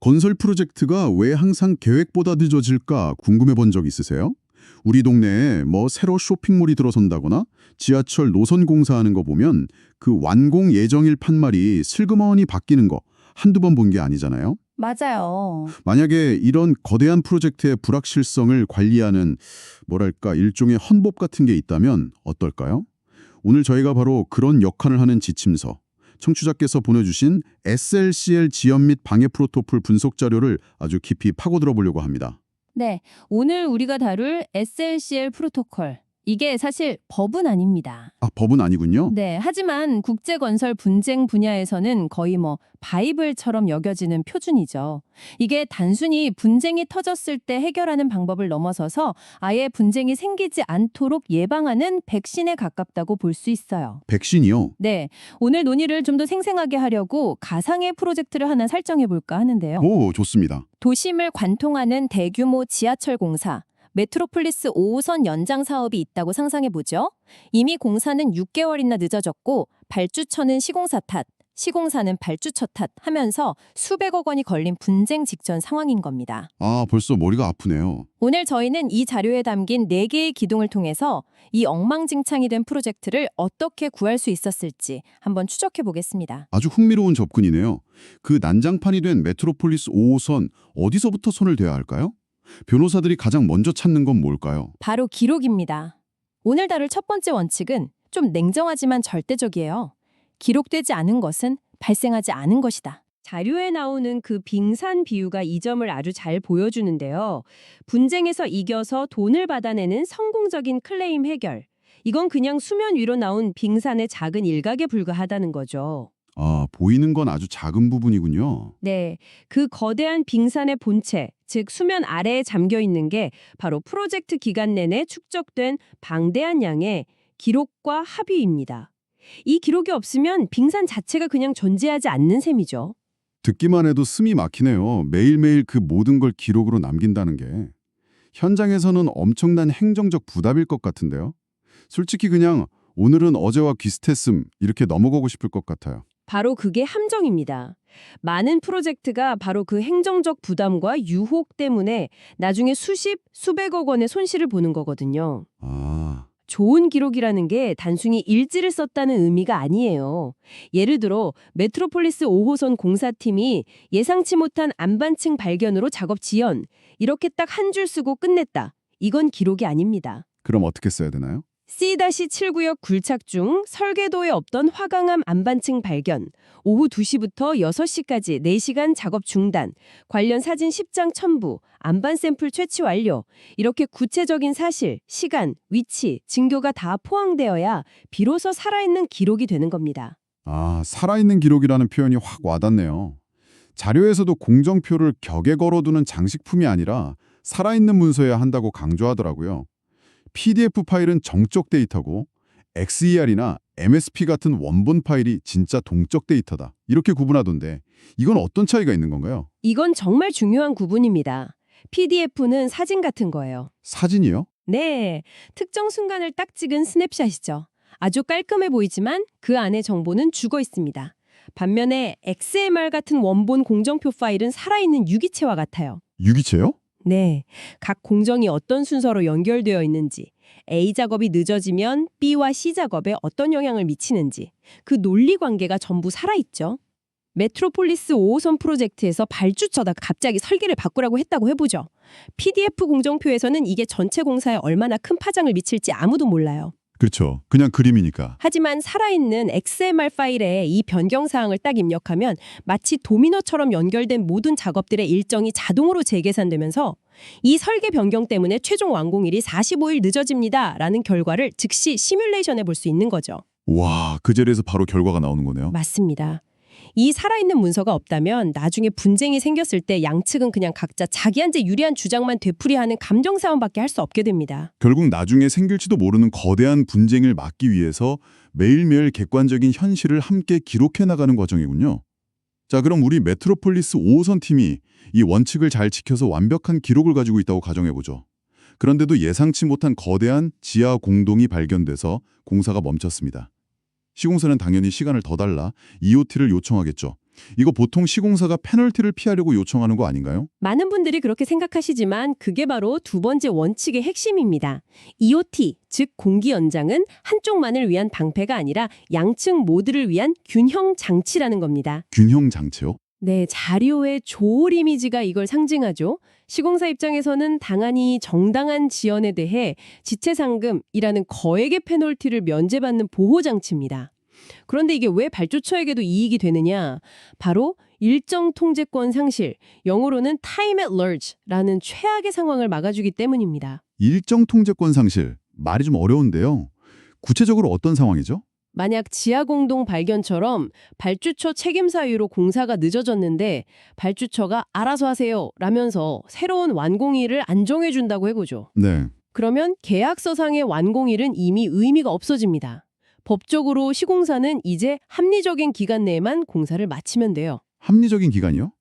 건설 프로젝트가 왜 항상 계획보다 늦어질까 궁금해 본 적 있으세요? 우리 동네에 뭐 새로 쇼핑몰이 들어선다거나 지하철 노선 공사하는 거 보면 그 완공 예정일 판말이 슬그머니 바뀌는 거 한두 번 본 게 아니잖아요. 맞아요. 만약에 이런 거대한 프로젝트의 불확실성을 관리하는 뭐랄까 일종의 헌법 같은 게 있다면 어떨까요? 오늘 저희가 바로 그런 역할을 하는 지침서, 청취자께서 보내주신 SLCL 지연 및 방해 프로토콜 분석 자료를 아주 깊이 파고들어 보려고 합니다. 네, 오늘 우리가 다룰 SLCL 프로토콜. 이게 사실 법은 아닙니다. 아, 법은 아니군요. 네, 하지만 국제 건설 분쟁 분야에서는 거의 뭐 바이블처럼 여겨지는 표준이죠. 이게 단순히 분쟁이 터졌을 때 해결하는 방법을 넘어서서 아예 분쟁이 생기지 않도록 예방하는 백신에 가깝다고 볼 수 있어요. 백신이요. 네, 오늘 논의를 좀 더 생생하게 하려고 가상의 프로젝트를 하나 설정해 볼까 하는데요. 오, 좋습니다. 도심을 관통하는 대규모 지하철 공사, 메트로폴리스 5호선 연장 사업이 있다고 상상해 보죠. 이미 공사는 6개월이나 늦어졌고 발주처는 시공사 탓, 시공사는 발주처 탓 하면서 수백억 원이 걸린 분쟁 직전 상황인 겁니다. 아, 벌써 머리가 아프네요. 오늘 저희는 이 자료에 담긴 4개의 기둥을 통해서 이 엉망진창이 된 프로젝트를 어떻게 구할 수 있었을지 한번 추적해 보겠습니다. 아주 흥미로운 접근이네요. 그 난장판이 된 메트로폴리스 5호선 어디서부터 손을 대야 할까요? 변호사들이 가장 먼저 찾는 건 뭘까요? 바로 기록입니다. 오늘 다룰 첫 번째 원칙은 좀 냉정하지만 절대적이에요. 기록되지 않은 것은 발생하지 않은 것이다. 자료에 나오는 그 빙산 비유가 이 점을 아주 잘 보여주는데요. 분쟁에서 이겨서 돈을 받아내는 성공적인 클레임 해결. 이건 그냥 수면 위로 나온 빙산의 작은 일각에 불과하다는 거죠. 아, 보이는 건 아주 작은 부분이군요. 네, 그 거대한 빙산의 본체, 즉 수면 아래에 잠겨 있는 게 바로 프로젝트 기간 내내 축적된 방대한 양의 기록과 합의입니다. 이 기록이 없으면 빙산 자체가 그냥 존재하지 않는 셈이죠. 듣기만 해도 숨이 막히네요. 매일매일 그 모든 걸 기록으로 남긴다는 게. 현장에서는 엄청난 행정적 부담일 것 같은데요. 솔직히 그냥 오늘은 어제와 비슷했음 이렇게 넘어가고 싶을 것 같아요. 바로 그게 함정입니다. 많은 프로젝트가 바로 그 행정적 부담과 유혹 때문에 나중에 수십, 수백억 원의 손실을 보는 거거든요. 아, 좋은 기록이라는 게 단순히 일지를 썼다는 의미가 아니에요. 예를 들어 메트로폴리스 5호선 공사팀이 예상치 못한 안반층 발견으로 작업 지연 이렇게 딱 한 줄 쓰고 끝냈다. 이건 기록이 아닙니다. 그럼 어떻게 써야 되나요? C-7구역 굴착 중 설계도에 없던 화강암 안반층 발견, 오후 2시부터 6시까지 4시간 작업 중단, 관련 사진 10장 첨부, 안반 샘플 채취 완료. 이렇게 구체적인 사실, 시간, 위치, 증거가 다 포함되어야 비로소 살아있는 기록이 되는 겁니다. 아, 살아있는 기록이라는 표현이 확 와닿네요. 자료에서도 공정표를 격에 걸어두는 장식품이 아니라 살아있는 문서여야 한다고 강조하더라고요. PDF 파일은 정적 데이터고 XER이나 MSP 같은 원본 파일이 진짜 동적 데이터다. 이렇게 구분하던데 이건 어떤 차이가 있는 건가요? 이건 정말 중요한 구분입니다. PDF는 사진 같은 거예요. 사진이요? 네, 특정 순간을 딱 찍은 스냅샷이죠. 아주 깔끔해 보이지만 그 안에 정보는 죽어 있습니다. 반면에 XMR 같은 원본 공정표 파일은 살아있는 유기체와 같아요. 유기체요? 네, 각 공정이 어떤 순서로 연결되어 있는지, A 작업이 늦어지면 B와 C 작업에 어떤 영향을 미치는지, 그 논리 관계가 전부 살아있죠. 메트로폴리스 5호선 프로젝트에서 발주처가 갑자기 설계를 바꾸라고 했다고 해보죠. PDF 공정표에서는 이게 전체 공사에 얼마나 큰 파장을 미칠지 아무도 몰라요. 그렇죠. 그냥 그림이니까. 하지만 살아있는 XMR 파일에 이 변경 사항을 딱 입력하면 마치 도미노처럼 연결된 모든 작업들의 일정이 자동으로 재계산되면서 이 설계 변경 때문에 최종 완공일이 45일 늦어집니다 라는 결과를 즉시 시뮬레이션해 볼 수 있는 거죠. 와, 그 자리에서 바로 결과가 나오는 거네요. 맞습니다. 이 살아있는 문서가 없다면 나중에 분쟁이 생겼을 때 양측은 그냥 각자 자기한테 유리한 주장만 되풀이하는 감정 싸움밖에 할 수 없게 됩니다. 결국 나중에 생길지도 모르는 거대한 분쟁을 막기 위해서 매일매일 객관적인 현실을 함께 기록해 나가는 과정이군요. 자, 그럼 우리 메트로폴리스 5호선 팀이 이 원칙을 잘 지켜서 완벽한 기록을 가지고 있다고 가정해보죠. 그런데도 예상치 못한 거대한 지하 공동이 발견돼서 공사가 멈췄습니다. 시공사는 당연히 시간을 더 달라 EOT를 요청하겠죠. 이거 보통 시공사가 페널티를 피하려고 요청하는 거 아닌가요? 많은 분들이 그렇게 생각하시지만 그게 바로 두 번째 원칙의 핵심입니다. EOT, 즉 공기 연장은 한쪽만을 위한 방패가 아니라 양측 모두를 위한 균형 장치라는 겁니다. 균형 장치요? 네, 자료의 조올 이미지가 이걸 상징하죠. 시공사 입장에서는 당연히 정당한 지연에 대해 지체상금이라는 거액의 페널티를 면제받는 보호장치입니다. 그런데 이게 왜 발주처에게도 이익이 되느냐? 바로 일정 통제권 상실, 영어로는 time at large라는 최악의 상황을 막아주기 때문입니다. 일정 통제권 상실. 말이 좀 어려운데요. 구체적으로 어떤 상황이죠? 만약 지하공동 발견처럼 발주처 책임 사유로 공사가 늦어졌는데 발주처가 알아서 하세요 라면서 새로운 완공일을 안 정해준다고 해보죠. 네. 그러면 계약서상의 완공일은 이미 의미가 없어집니다. 법적으로 시공사는 이제 합리적인 기간 내에만 공사를 마치면 돼요. 합리적인 기간이요?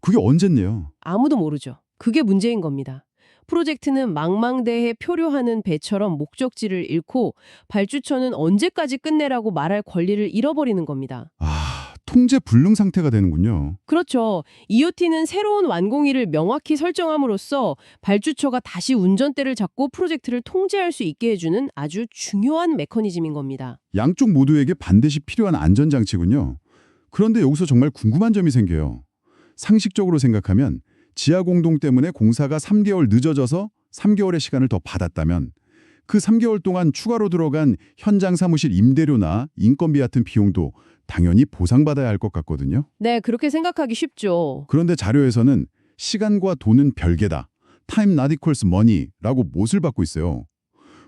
그게 언젠데요? 아무도 모르죠. 그게 문제인 겁니다. 프로젝트는 망망대해 표류하는 배처럼 목적지를 잃고 발주처는 언제까지 끝내라고 말할 권리를 잃어버리는 겁니다. 아, 통제 불능 상태가 되는군요. 그렇죠. EOT는 새로운 완공일을 명확히 설정함으로써 발주처가 다시 운전대를 잡고 프로젝트를 통제할 수 있게 해주는 아주 중요한 메커니즘인 겁니다. 양쪽 모두에게 반드시 필요한 안전장치군요. 그런데 여기서 정말 궁금한 점이 생겨요. 상식적으로 생각하면 지하 공동 때문에 공사가 3개월 늦어져서 3개월의 시간을 더 받았다면 그 3개월 동안 추가로 들어간 현장 사무실 임대료나 인건비 같은 비용도 당연히 보상받아야 할 것 같거든요. 네, 그렇게 생각하기 쉽죠. 그런데 자료에서는 시간과 돈은 별개다. Time not equals money라고 못을 받고 있어요.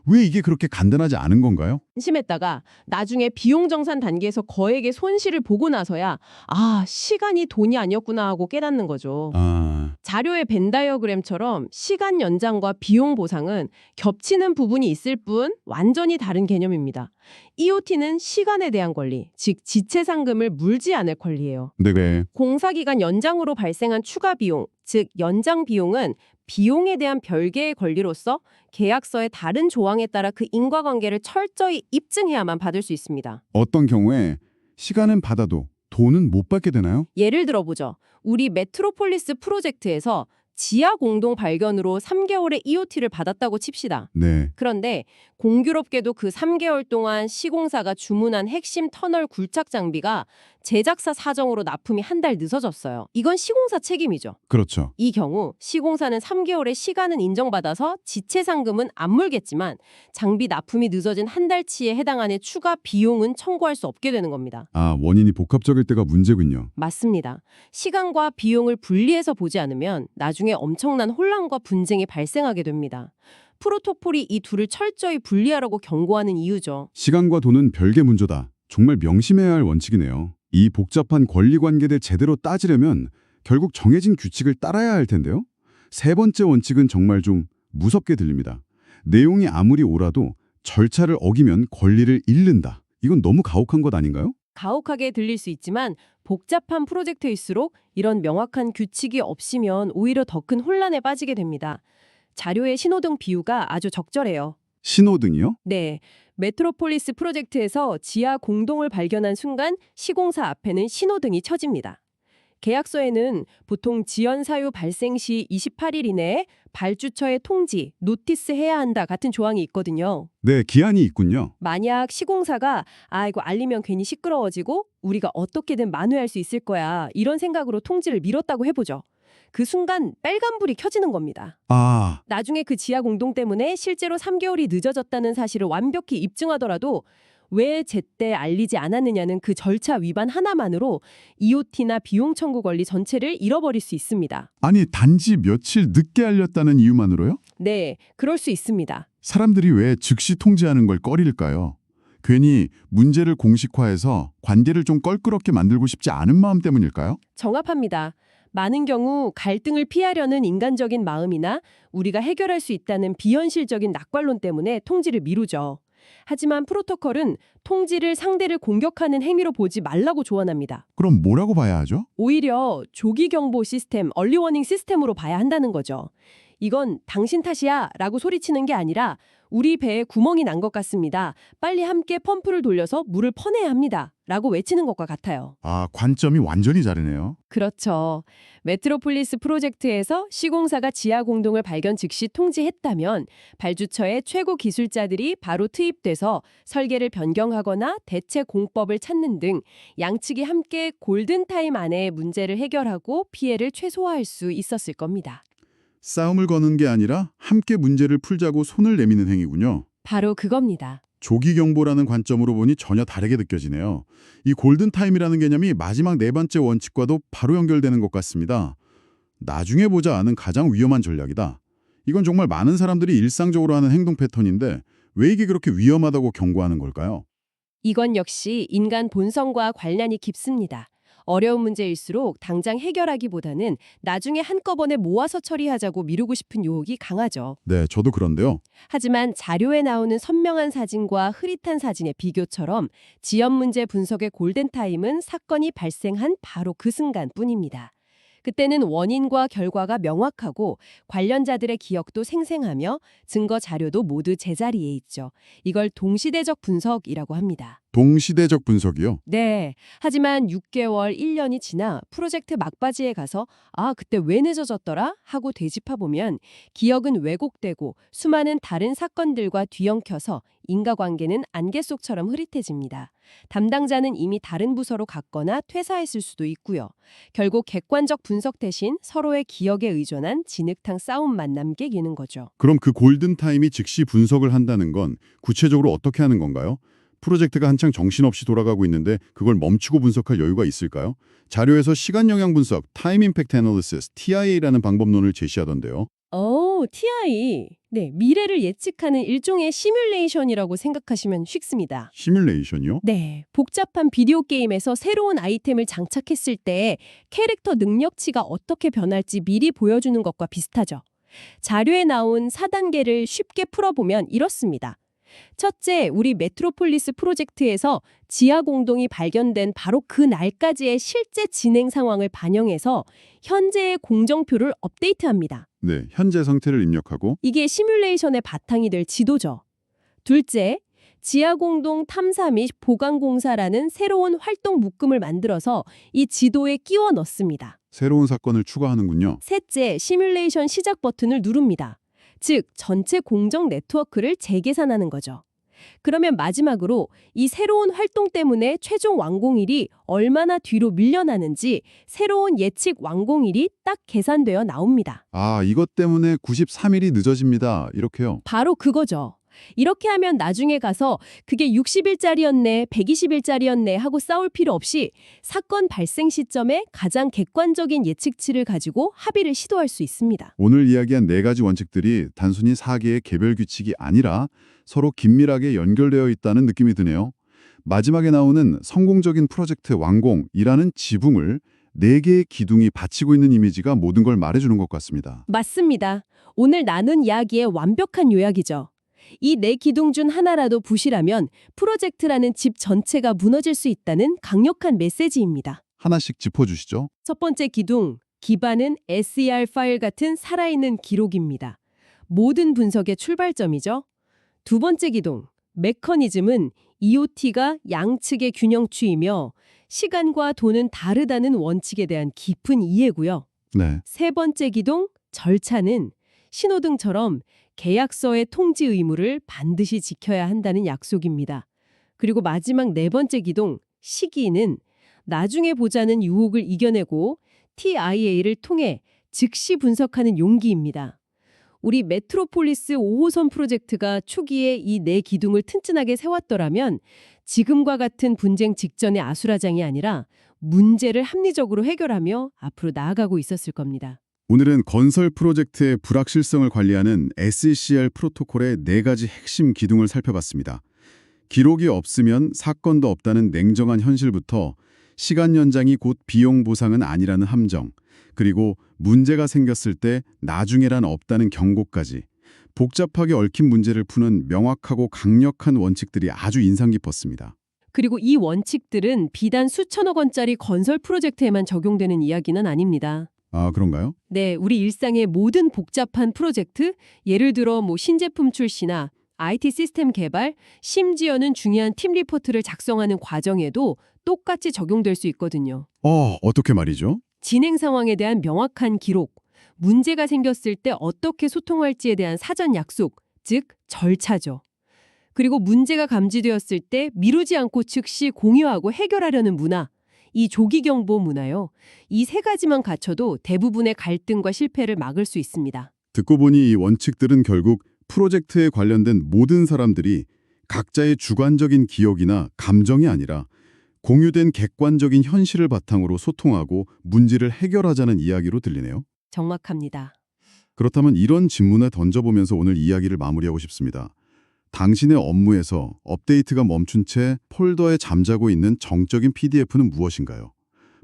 왜 이게 그렇게 간단하지 않은 건가요? 심했다가 나중에 비용 정산 단계에서 거액의 손실을 보고 나서야 아, 시간이 돈이 아니었구나 하고 깨닫는 거죠. 아, 자료의 벤 다이어그램처럼 시간 연장과 비용 보상은 겹치는 부분이 있을 뿐 완전히 다른 개념입니다. EOT는 시간에 대한 권리, 즉 지체 상금을 물지 않을 권리예요. 네, 네. 공사 기간 연장으로 발생한 추가 비용, 즉 연장 비용은 비용에 대한 별개의 권리로서 계약서의 다른 조항에 따라 그 인과관계를 철저히 입증해야만 받을 수 있습니다. 어떤 경우에 시간은 받아도 돈은 못 받게 되나요? 예를 들어보죠. 우리 메트로폴리스 프로젝트에서 지하 공동 발견으로 3개월의 EOT를 받았다고 칩시다. 네. 그런데 공교롭게도 그 3개월 동안 시공사가 주문한 핵심 터널 굴착 장비가 제작사 사정으로 납품이 한 달 늦어졌어요. 이건 시공사 책임이죠. 그렇죠. 이 경우 시공사는 3개월의 시간은 인정받아서 지체 상금은 안 물겠지만 장비 납품이 늦어진 한 달치에 해당하는 추가 비용은 청구할 수 없게 되는 겁니다. 아, 원인이 복합적일 때가 문제군요. 맞습니다. 시간과 비용을 분리해서 보지 않으면 나중에 엄청난 혼란과 분쟁이 발생하게 됩니다. 프로토콜이 이 둘을 철저히 분리하라고 경고하는 이유죠. 시간과 돈은 별개 문제다. 정말 명심해야 할 원칙이네요. 이 복잡한 권리 관계들 제대로 따지려면 결국 정해진 규칙을 따라야 할 텐데요. 세 번째 원칙은 정말 좀 무섭게 들립니다. 내용이 아무리 옳아도 절차를 어기면 권리를 잃는다. 이건 너무 가혹한 것 아닌가요? 가혹하게 들릴 수 있지만 복잡한 프로젝트일수록 이런 명확한 규칙이 없으면 오히려 더 큰 혼란에 빠지게 됩니다. 자료의 신호등 비유가 아주 적절해요. 신호등이요? 네. 메트로폴리스 프로젝트에서 지하 공동을 발견한 순간 시공사 앞에는 신호등이 켜집니다. 계약서에는 보통 지연 사유 발생 시 28일 이내에 발주처에 통지, 노티스 해야 한다 같은 조항이 있거든요. 네, 기한이 있군요. 만약 시공사가 아 이거 알리면 괜히 시끄러워지고 우리가 어떻게든 만회할 수 있을 거야 이런 생각으로 통지를 미뤘다고 해보죠. 그 순간 빨간불이 켜지는 겁니다. 아, 나중에 그 지하 공동 때문에 실제로 3개월이 늦어졌다는 사실을 완벽히 입증하더라도 왜 제때 알리지 않았느냐는 그 절차 위반 하나만으로 EOT나 비용 청구 권리 전체를 잃어버릴 수 있습니다. 아니 단지 며칠 늦게 알렸다는 이유만으로요? 네, 그럴 수 있습니다. 사람들이 왜 즉시 통제하는 걸 꺼릴까요? 괜히 문제를 공식화해서 관계를 좀 껄끄럽게 만들고 싶지 않은 마음 때문일까요? 정합합니다. 많은 경우 갈등을 피하려는 인간적인 마음이나 우리가 해결할 수 있다는 비현실적인 낙관론 때문에 통지를 미루죠. 하지만 프로토콜은 통지를 상대를 공격하는 행위로 보지 말라고 조언합니다. 그럼 뭐라고 봐야 하죠? 오히려 조기 경보 시스템, 얼리 워닝 시스템으로 봐야 한다는 거죠. 이건 당신 탓이야 라고 소리치는 게 아니라 우리 배에 구멍이 난 것 같습니다. 빨리 함께 펌프를 돌려서 물을 퍼내야 합니다. 라고 외치는 것과 같아요. 아, 관점이 완전히 다르네요. 그렇죠. 메트로폴리스 프로젝트에서 시공사가 지하 공동을 발견 즉시 통지했다면 발주처의 최고 기술자들이 바로 투입돼서 설계를 변경하거나 대체 공법을 찾는 등 양측이 함께 골든타임 안에 문제를 해결하고 피해를 최소화할 수 있었을 겁니다. 싸움을 거는 게 아니라 함께 문제를 풀자고 손을 내미는 행위군요. 바로 그겁니다. 조기 경보라는 관점으로 보니 전혀 다르게 느껴지네요. 이 골든타임이라는 개념이 마지막 네 번째 원칙과도 바로 연결되는 것 같습니다. 나중에 보자는 가장 위험한 전략이다. 이건 정말 많은 사람들이 일상적으로 하는 행동 패턴인데 왜 이게 그렇게 위험하다고 경고하는 걸까요? 이건 역시 인간 본성과 관련이 깊습니다. 어려운 문제일수록 당장 해결하기보다는 나중에 한꺼번에 모아서 처리하자고 미루고 싶은 유혹이 강하죠. 네, 저도 그런데요. 하지만 자료에 나오는 선명한 사진과 흐릿한 사진의 비교처럼 지연 문제 분석의 골든타임은 사건이 발생한 바로 그 순간뿐입니다. 그때는 원인과 결과가 명확하고 관련자들의 기억도 생생하며 증거 자료도 모두 제자리에 있죠. 이걸 동시대적 분석이라고 합니다. 동시대적 분석이요. 네. 하지만 6개월, 1년이 지나 프로젝트 막바지에 가서 아, 그때 왜 늦어졌더라? 하고 되짚어보면 기억은 왜곡되고 수많은 다른 사건들과 뒤엉켜서 인과관계는 안개 속처럼 흐릿해집니다. 담당자는 이미 다른 부서로 갔거나 퇴사했을 수도 있고요. 결국 객관적 분석 대신 서로의 기억에 의존한 진흙탕 싸움만 남게 되는 거죠. 그럼 그 골든타임이 즉시 분석을 한다는 건 구체적으로 어떻게 하는 건가요? 프로젝트가 한창 정신없이 돌아가고 있는데 그걸 멈추고 분석할 여유가 있을까요? 자료에서 시간 영향 분석, 타임 임팩트 애널리시스, TIA라는 방법론을 제시하던데요. 오, TI. 네, 미래를 예측하는 일종의 시뮬레이션이라고 생각하시면 쉽습니다. 시뮬레이션이요? 네, 복잡한 비디오 게임에서 새로운 아이템을 장착했을 때 캐릭터 능력치가 어떻게 변할지 미리 보여주는 것과 비슷하죠. 자료에 나온 4단계를 쉽게 풀어보면 이렇습니다. 첫째, 우리 메트로폴리스 프로젝트에서 지하 공동이 발견된 바로 그 날까지의 실제 진행 상황을 반영해서 현재의 공정표를 업데이트합니다. 네, 현재 상태를 입력하고 이게 시뮬레이션의 바탕이 될 지도죠. 둘째, 지하공동 탐사 및 보강공사라는 새로운 활동 묶음을 만들어서 이 지도에 끼워 넣습니다. 새로운 사건을 추가하는군요. 셋째, 시뮬레이션 시작 버튼을 누릅니다. 즉, 전체 공정 네트워크를 재계산하는 거죠. 그러면 마지막으로 이 새로운 활동 때문에 최종 완공일이 얼마나 뒤로 밀려나는지 새로운 예측 완공일이 딱 계산되어 나옵니다. 아, 이것 때문에 93일이 늦어집니다. 이렇게요. 바로 그거죠. 이렇게 하면 나중에 가서 그게 60일짜리였네, 120일짜리였네 하고 싸울 필요 없이 사건 발생 시점에 가장 객관적인 예측치를 가지고 합의를 시도할 수 있습니다. 오늘 이야기한 네 가지 원칙들이 단순히 사계의 개별 규칙이 아니라 서로 긴밀하게 연결되어 있다는 느낌이 드네요. 마지막에 나오는 성공적인 프로젝트 완공이라는 지붕을 네 개의 기둥이 받치고 있는 이미지가 모든 걸 말해주는 것 같습니다. 맞습니다. 오늘 나눈 이야기의 완벽한 요약이죠. 이 네 기둥 중 하나라도 부실하면 프로젝트라는 집 전체가 무너질 수 있다는 강력한 메시지입니다. 하나씩 짚어주시죠. 첫 번째 기둥, 기반은 SER 파일 같은 살아있는 기록입니다. 모든 분석의 출발점이죠. 두 번째 기둥, 메커니즘은 EOT가 양측의 균형추이며 시간과 돈은 다르다는 원칙에 대한 깊은 이해고요. 네. 세 번째 기둥, 절차는 신호등처럼 계약서의 통지 의무를 반드시 지켜야 한다는 약속입니다. 그리고 마지막 네 번째 기둥, 시기는 나중에 보자는 유혹을 이겨내고 TIA를 통해 즉시 분석하는 용기입니다. 우리 메트로폴리스 5호선 프로젝트가 초기에 이 네 기둥을 튼튼하게 세웠더라면 지금과 같은 분쟁 직전의 아수라장이 아니라 문제를 합리적으로 해결하며 앞으로 나아가고 있었을 겁니다. 오늘은 건설 프로젝트의 불확실성을 관리하는 SCR 프로토콜의 네 가지 핵심 기둥을 살펴봤습니다. 기록이 없으면 사건도 없다는 냉정한 현실부터 시간 연장이 곧 비용 보상은 아니라는 함정, 그리고 문제가 생겼을 때 나중에란 없다는 경고까지 복잡하게 얽힌 문제를 푸는 명확하고 강력한 원칙들이 아주 인상 깊었습니다. 그리고 이 원칙들은 비단 수천억 원짜리 건설 프로젝트에만 적용되는 이야기는 아닙니다. 아, 그런가요? 네, 우리 일상의 모든 복잡한 프로젝트, 예를 들어 뭐 신제품 출시나 IT 시스템 개발, 심지어는 중요한 팀 리포트를 작성하는 과정에도 똑같이 적용될 수 있거든요. 어, 어떻게 말이죠? 진행 상황에 대한 명확한 기록, 문제가 생겼을 때 어떻게 소통할지에 대한 사전 약속, 즉 절차죠. 그리고 문제가 감지되었을 때 미루지 않고 즉시 공유하고 해결하려는 문화, 이 조기 경보 문화요. 이 세 가지만 갖춰도 대부분의 갈등과 실패를 막을 수 있습니다. 듣고 보니 이 원칙들은 결국 프로젝트에 관련된 모든 사람들이 각자의 주관적인 기억이나 감정이 아니라 공유된 객관적인 현실을 바탕으로 소통하고 문제를 해결하자는 이야기로 들리네요. 정확합니다. 그렇다면 이런 질문을 던져보면서 오늘 이야기를 마무리하고 싶습니다. 당신의 업무에서 업데이트가 멈춘 채 폴더에 잠자고 있는 정적인 PDF는 무엇인가요?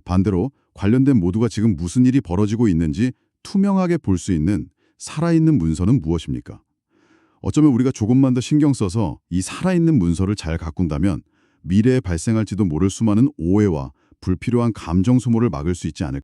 반대로 관련된 모두가 지금 무슨 일이 벌어지고 있는지 투명하게 볼 수 있는 살아있는 문서는 무엇입니까? 어쩌면 우리가 조금만 더 신경 써서 이 살아있는 문서를 잘 가꾼다면 미래에 발생할지도 모를 수많은 오해와 불필요한 감정 소모를 막을 수 있지 않을까